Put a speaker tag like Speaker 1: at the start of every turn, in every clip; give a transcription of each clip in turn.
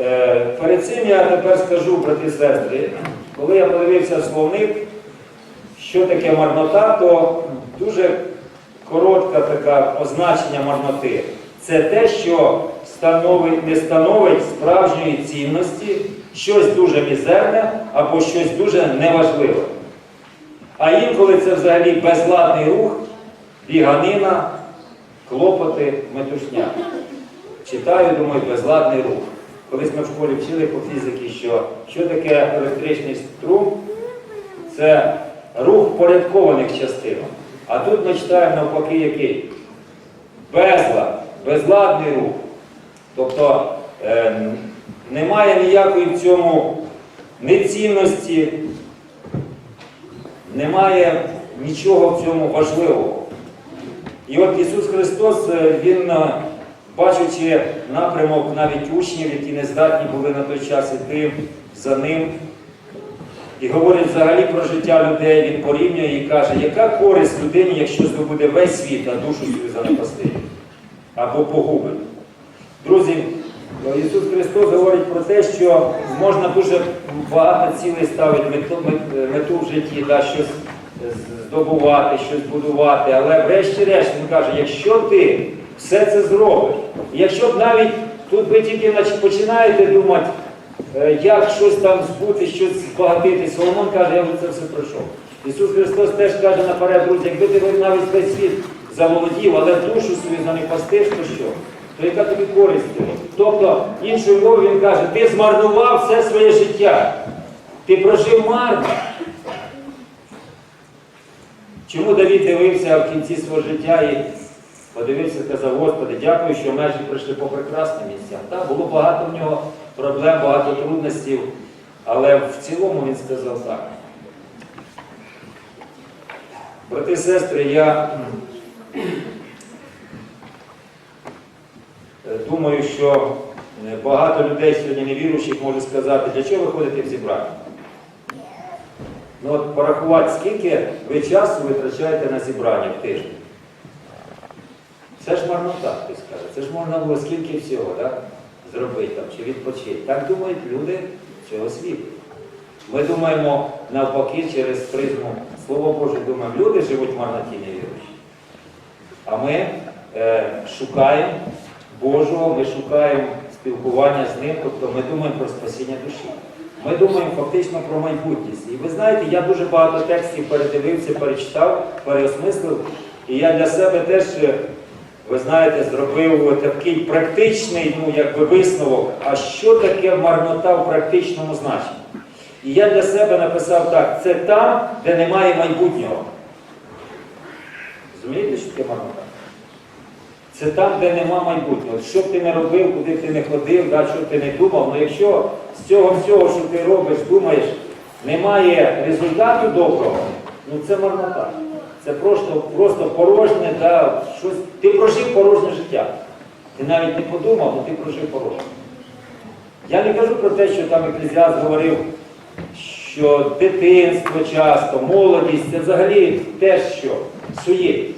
Speaker 1: Е, Перед цим я тепер скажу, брати і сестри, коли я подивився словник, що таке марнота, то дуже коротке таке означення марноти. Це те, що становить, не становить справжньої цінності, щось дуже мізерне або щось дуже неважливе. А інколи це взагалі безладний рух, біганина, клопоти, метушня. Читаю, думаю, безладний рух. Колись ми в школі вчили по фізиці, що, що таке електричний струм, це рух впорядкованих частинок. А тут ми читаємо навпаки який? Безлад, безладний рух. Тобто е, немає ніякої в цьому нецінності, немає нічого в цьому важливого. І от Ісус Христос, е, Він, бачачи напрямок навіть учнів, які не здатні були на той час іти за ним, і говорить взагалі про життя людей, Він порівнює і каже, яка користь людині, якщо здобуде весь світ, а душу свою занепасти або погубить. Друзі, Ісус Христос говорить про те, що можна дуже багато цілей ставити мету, мету в житті, да, щось здобувати, щось будувати. Але врешті-решт він каже, якщо ти все це зробиш, якщо б навіть тут ви тільки починаєте думати, е, як щось там збути, щось збагатити, Соломон каже, я вже це все пройшов. Ісус Христос теж каже наперед, друзі, якби ти навіть весь світ заволодів, але душу свою занепастиш, то що? То яка тобі користь? Тобто, іншою мовою він каже, ти змарнував все своє життя. Ти прожив марно. Чому Давід дивився в кінці свого життя і подивився, сказав, Господи, дякую, що межі прийшли по прекрасним місцям. Так, було багато в нього проблем, багато трудностей, але в цілому він сказав так. Брати і сестри, я Е, Думаю, що е, багато людей сьогодні невіруючих може сказати, для чого ви ходите в зібрання? Ну от порахувати, скільки ви часу витрачаєте на зібрання в тиждень. Це ж марнота, хтось каже. Це ж можна було скільки всього так, зробити там, чи відпочити. Так думають люди цього світу. Ми думаємо навпаки через призму Слово Боже, думаємо, люди живуть в марноті невіруючі. А ми е, шукаємо Божого, ми шукаємо спілкування з ним, тобто ми думаємо про спасіння душі. Ми думаємо фактично про майбутність. І ви знаєте, я дуже багато текстів передивився, перечитав, переосмислив. І я для себе теж, е, ви знаєте, зробив такий практичний ну, якби висновок, а що таке марнота в практичному значенні. І я для себе написав так: це там, де немає майбутнього. Розумієте, що таке марнота? Це там, де нема майбутнього. Що б ти не робив, куди б ти не ходив, да, що б ти не думав, ну якщо з цього всього, що ти робиш, думаєш, немає результату доброго, ну це марнота. Це просто, просто порожнє, да, щось. ти прожив порожнє життя. Ти навіть не подумав, але ти прожив порожнє. Я не кажу про те, що там еклезіаст говорив, що дитинство часто, молодість, це взагалі теж що? Суєтність.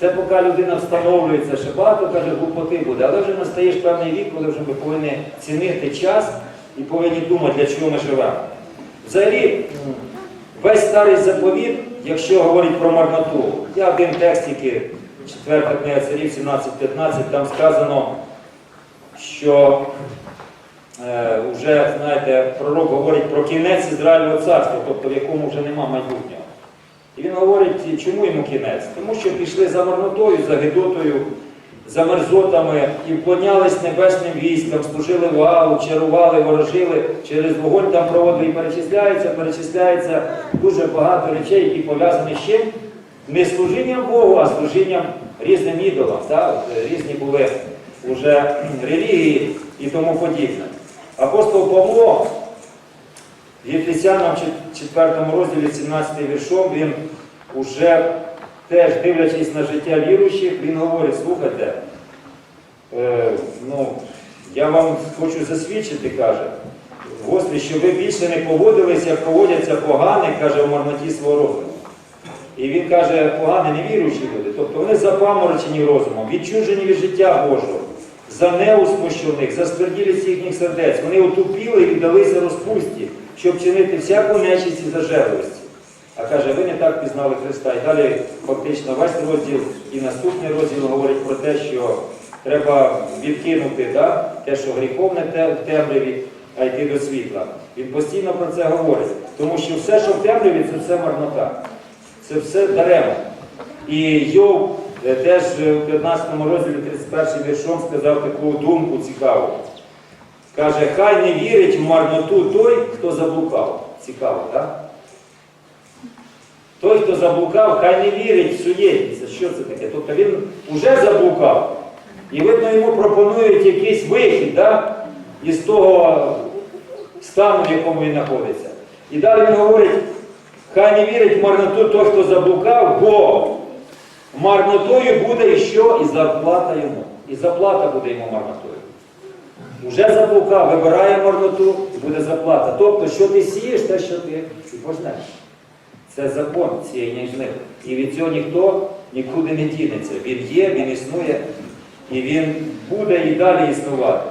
Speaker 1: Це поки людина встановлюється, ще багато каже, глупоти буде, але вже настаєш певний вік, коли вже ми повинні цінити час і повинні думати, для чого ми живемо. Взагалі, весь старий заповіт, якщо говорить про марноту, я один текст, який 4 книга царів 17-15, там сказано, що е, вже, знаєте, пророк говорить про кінець Ізраїльного царства, тобто в якому вже нема майбутнього. І він говорить, чому йому кінець? Тому що пішли за марнотою, за гидотою, за мерзотами і вклонялись небесним військам, служили валу, чарували, ворожили, через вогонь там проводили і перечисляється, перечисляється дуже багато речей, які пов'язані чим? Не служінням Богу, а служінням різним ідолам. Так? Е, Різні були вже релігії і тому подібне. Апостол Павло в Єфесянам 4 розділі 17 віршом він уже теж дивлячись на життя віруючих, він говорить, слухайте, е, ну, я вам хочу засвідчити, каже, Господи, що ви більше не поводились, як поводяться погані, каже, в марноті свого розуму. І він каже, погані невіруючі люди, тобто вони запаморочені розумом, відчужені від життя Божого, за неуспощу за стверділість їхніх сердець. Вони отупіли і віддалися розпусті, щоб чинити всяку нечисть і зажерливості. А каже, ви не так пізнали Христа. І далі фактично весь розділ і наступний розділ говорить про те, що треба відкинути да, те, що гріховне в темряві, а йти до світла. Він постійно про це говорить. Тому що все, що в темряві, це все марнота. Це все даремно. І Йов е, теж в 15 розділі 31 віршом сказав таку думку цікаву. Каже, хай не вірить в марноту той, хто заблукав. Цікаво, так? Той, хто заблукав, хай не вірить в суєтність. Що це таке? Тобто він вже заблукав. І видно, йому пропонують якийсь вихід да? із того стану, в якому він знаходиться. І далі він говорить, хай не вірить в марноту той, хто заблукав, бо марнотою буде і що? І зарплата йому. І заплата буде йому марнотою. Уже заблукав, вибирає марноту, буде заплата. Тобто, що ти сієш, те, що ти і пожнеш. Це закон цієї ніжни. І від цього ніхто нікуди не дінеться. Він є, він існує, і він буде і далі існувати.